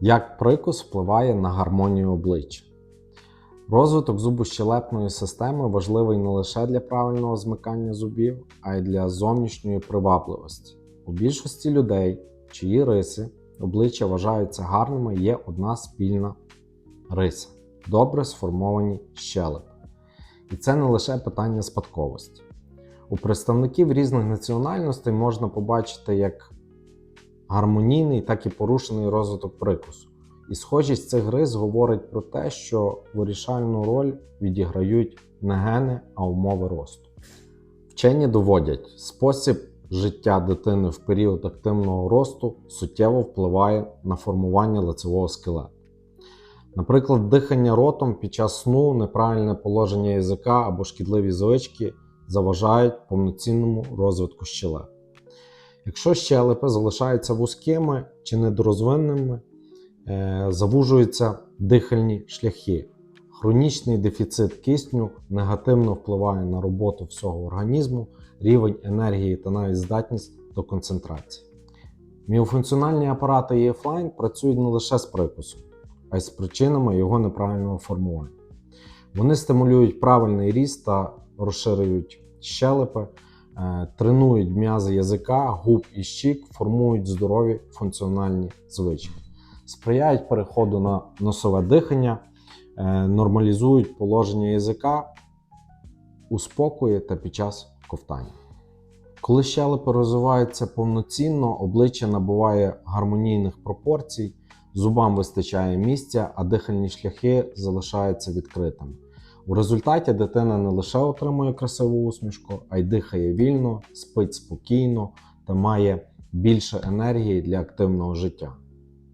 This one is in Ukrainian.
Як прикус впливає на гармонію обличчя? Розвиток зубощелепної системи важливий не лише для правильного змикання зубів, а й для зовнішньої привабливості. У більшості людей, чиї риси обличчя вважаються гарними, є одна спільна риса добре сформовані щелепи. І це не лише питання спадковості. У представників різних національностей можна побачити як гармонійний, так і порушений розвиток прикусу. І схожість цих рис говорить про те, що вирішальну роль відіграють не гени, а умови росту. Вчені доводять, спосіб життя дитини в період активного росту суттєво впливає на формування лицевого скелету. Наприклад, дихання ротом під час сну, неправильне положення язика або шкідливі звички заважають повноцінному розвитку щелеп. Якщо щелепи залишаються вузькими чи недорозвинними, е, завужуються дихальні шляхи. Хронічний дефіцит кисню негативно впливає на роботу всього організму, рівень енергії та навіть здатність до концентрації. Міофункціональні апарати EFLine працюють не лише з прикусом, а й з причинами його неправильного формування. Вони стимулюють правильний ріст та розширюють щелепи, тренують м'язи язика, губ і щік, формують здорові функціональні звички, сприяють переходу на носове дихання, е, нормалізують положення язика у спокої та під час ковтання. Коли щелепи розвиваються повноцінно, обличчя набуває гармонійних пропорцій, зубам вистачає місця, а дихальні шляхи залишаються відкритими. У результаті дитина не лише отримує красиву усмішку, а й дихає вільно, спить спокійно та має більше енергії для активного життя.